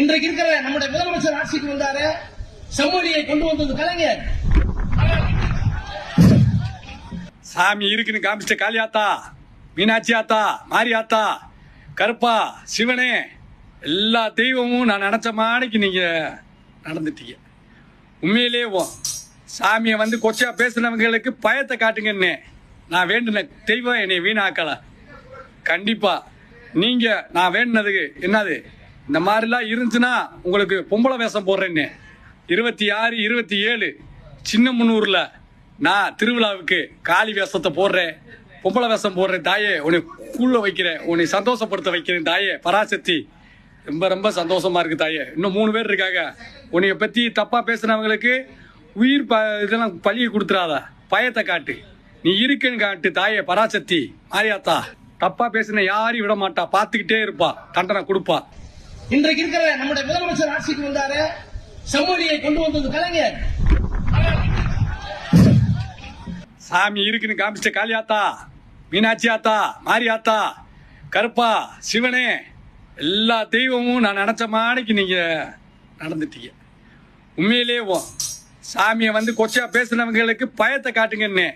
இன்றைக்கு இருக்கிற நம்முடைய முதலமைச்சர் ஆட்சிக்கு வந்தாரு. செம்மொழியை கொண்டு வந்தது கலைஞர். சாமி இருக்குன்னு காமிச்சிட்ட காளியாத்தா மீனாட்சி ஆத்தா மாரியாத்தா கருப்பா சிவனே எல்லா தெய்வமும் நான் நினச்ச மாடிக்கு நீங்கள் நடந்துட்டீங்க. உண்மையிலேயே ஓ சாமியை வந்து கொச்சா பேசுனவங்களுக்கு பயத்தை காட்டுங்கன்னு நான் வேண்டின தெய்வம் என்னை வீணாக்கலை. கண்டிப்பாக நீங்கள் நான் வேண்டினதுக்கு என்னது? இந்த மாதிரிலாம் இருந்துச்சுன்னா உங்களுக்கு பொம்பளை வேஷம் போடுறேன்னு. இருபத்தி ஆறு இருபத்தி ஏழு சின்ன முன்னூரில் நான் திருவிழாவுக்கு காளி வேஷத்தை போடுறேன். பொம்பளை வேஷம் போடுறேன் தாயே உன்னை கூழ வைக்கிறேன். உன்னை சந்தோஷப்படுத்த வைக்கிறேன் தாயே பராசக்தி. ரொம்ப ரொம்ப சந்தோஷமா இருக்கு தாயே. இன்னும் மூணு பேர் இருக்காங்க. உன்னைய பற்றி தப்பாக பேசுனவங்களுக்கு உயிர் ப இதெல்லாம் பழியை கொடுத்துறாத. பயத்தை காட்டு. நீ இருக்குன்னு காட்டு தாயே பராசக்தி. மாரியாத்தா தப்பா பேசின யாரையும் விட மாட்டா பார்த்துக்கிட்டே இருப்பா. தண்டனை கொடுப்பா. இன்றைக்கு இருக்கிற நம்முடைய முதலமைச்சர் ஆட்சிக்கு வந்தாரு செம்மொழியை கொண்டு வந்தது கலைஞர். சாமி இருக்குன்னு காமிச்சிட்ட காளியாத்தா மீனாட்சி ஆத்தா மாரியாத்தா கருப்பா சிவனே எல்லா தெய்வமும் நான் நினச்ச மாடிக்கு நீங்கள் நடந்துட்டீங்க. உண்மையிலேயே ஓ சாமியை வந்து கொச்சா பேசுனவங்களுக்கு பயத்தை காட்டுங்கன்னு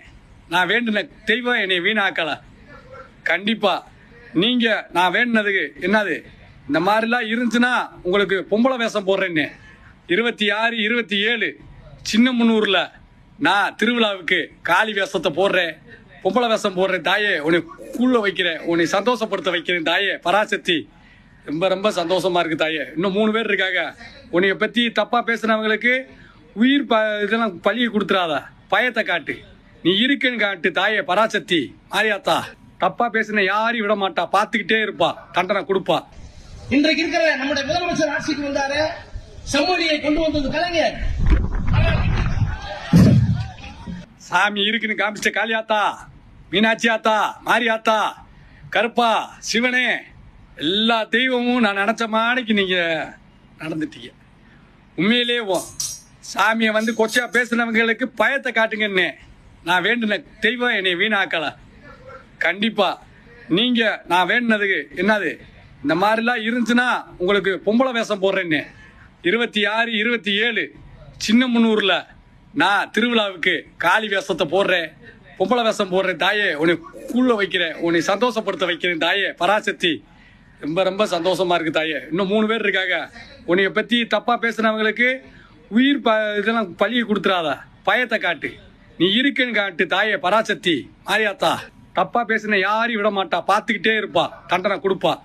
நான் வேண்டின தெய்வம் என்னை வீணாக்கல. கண்டிப்பாக நீங்கள் நான் வேண்டினதுக்கு என்னது? இந்த மாதிரிலாம் இருந்துச்சுன்னா உங்களுக்கு பொம்பளை வேஷம் போடுறேன்னு. இருபத்தி ஆறு இருபத்தி ஏழு சின்ன முன்னூரில் நான் திருவிழாவுக்கு காளி வேஷத்தை போடுறேன். பொம்பளை வேஷம் போடுறேன் தாயே உன்னை கூழ வைக்கிறேன். உன்னை சந்தோஷப்படுத்த வைக்கிறேன் தாயே பராசக்தி. ரொம்ப ரொம்ப சந்தோஷமா இருக்கு தாயே. இன்னும் மூணு பேர் இருக்காங்க. உன்னைய பற்றி தப்பாக பேசுனவங்களுக்கு உயிர் ப இதெல்லாம் பழியை கொடுத்துறாத. பயத்தை காட்டு. நீ இருக்குன்னு காட்டு தாயே பராசக்தி. மாரியாத்தா தப்பாக பேசின யாரையும் விட மாட்டா. பார்த்துக்கிட்டே இருப்பா. தண்டனை கொடுப்பா. இன்றைக்கு இருக்கிற நம்முடைய முதலமைச்சர் ஆட்சிக்கு வந்தாரு. செம்மொழியை கொண்டு வந்தது கலைஞர். சாமி இருக்குன்னு காமிச்ச காளியாத்தா மீனாட்சி ஆத்தா மாரியாத்தா கருப்பா சிவனே எல்லா தெய்வமும் நான் நினச்ச மாணிக்கு நீங்கள் நடந்துட்டீங்க. உண்மையிலேயே ஓ சாமியை வந்து கொச்சா பேசுனவங்களுக்கு பயத்தை காட்டுங்கன்னு நான் வேண்டின தெய்வம் என்னை வீணாக்கலை. கண்டிப்பாக நீங்கள் நான் வேண்டினதுக்கு என்னது? இந்த மாதிரிலாம் இருந்துச்சுன்னா உங்களுக்கு பொம்பளை வேஷம் போடுறேன்னு. இருபத்தி ஆறு இருபத்தி ஏழு சின்ன முன்னூரில் நான் திருவிழாவுக்கு காளி வேஷத்தை போடுறேன். பொம்பளை வேஷம் போடுறேன் தாயே உன்னை கூழ வைக்கிறேன். உன்னை சந்தோஷப்படுத்த வைக்கிறேன் தாயே பராசக்தி. ரொம்ப ரொம்ப சந்தோஷமா இருக்கு தாயே. இன்னும் மூணு பேர் இருக்காங்க. உன்னைய பற்றி தப்பாக பேசுனவங்களுக்கு உயிர் ப இதெல்லாம் பழியை கொடுத்துறாத. பயத்தை காட்டு. நீ இருக்குன்னு காட்டு தாயே பராசக்தி. மாரியாத்தா தப்பா பேசின யாரையும் விட மாட்டா பார்த்துக்கிட்டே இருப்பா. தண்டனை கொடுப்பா.